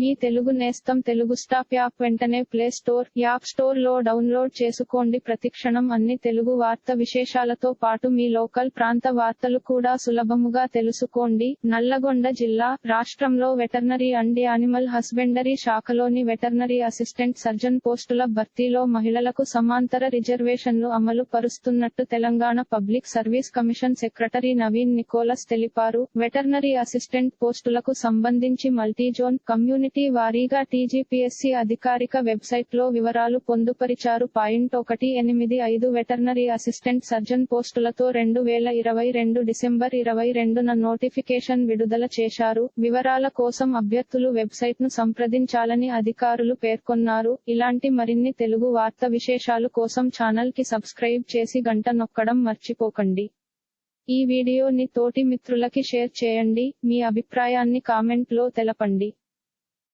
మీ తెలుగు నేస్తం Telugu stop app వెంటనే play store app స్టోర్లో డౌన్లోడ్ చేసుకోండి. ప్రతిక్షణం అన్ని తెలుగు వార్త విశేషాలతో పాటు మీ లోకల్ ప్రాంత వార్తలు కూడా సులభముగా తెలుసుకోండి. నల్లగొండ జిల్లా రాష్ట్రంలో వెటర్నరీ అండ్ యానిమల్ హస్బెండరీ శాఖలోని వెటర్నరీ అసిస్టెంట్ సర్జన్ పోస్టుల భర్తీలో మహిళలకు సమాంతర రిజర్వేషన్లు అమలు పరుస్తున్నట్టు Telangana public service commission secretary Naveen Nicholas తెలిపారు. వెటర్నరీ అసిస్టెంట్ పోస్టులకు సంబంధించి మల్టీజోన్ కమ్యూనిటీ వారీగా టీజీపీఎస్సీ అధికారిక వెబ్సైట్లో వివరాలు పొందుపరిచారు. పాయింట్ ఒకటి ఎనిమిది ఐదు వెటర్నరీ అసిస్టెంట్ సర్జన్ పోస్టులతో రెండు వేల ఇరవై రెండు డిసెంబర్ ఇరవై రెండున నోటిఫికేషన్ విడుదల చేశారు. వివరాల కోసం అభ్యర్థులు వెబ్సైట్ను సంప్రదించాలని అధికారులు పేర్కొన్నారు. ఇలాంటి మరిన్ని తెలుగు వార్త విశేషాలు కోసం ఛానల్కి సబ్స్క్రైబ్ చేసి గంట నొక్కడం మర్చిపోకండి. ఈ వీడియోని తోటి మిత్రులకి షేర్ చేయండి. మీ అభిప్రాయాన్ని కామెంట్లో తెలపండి.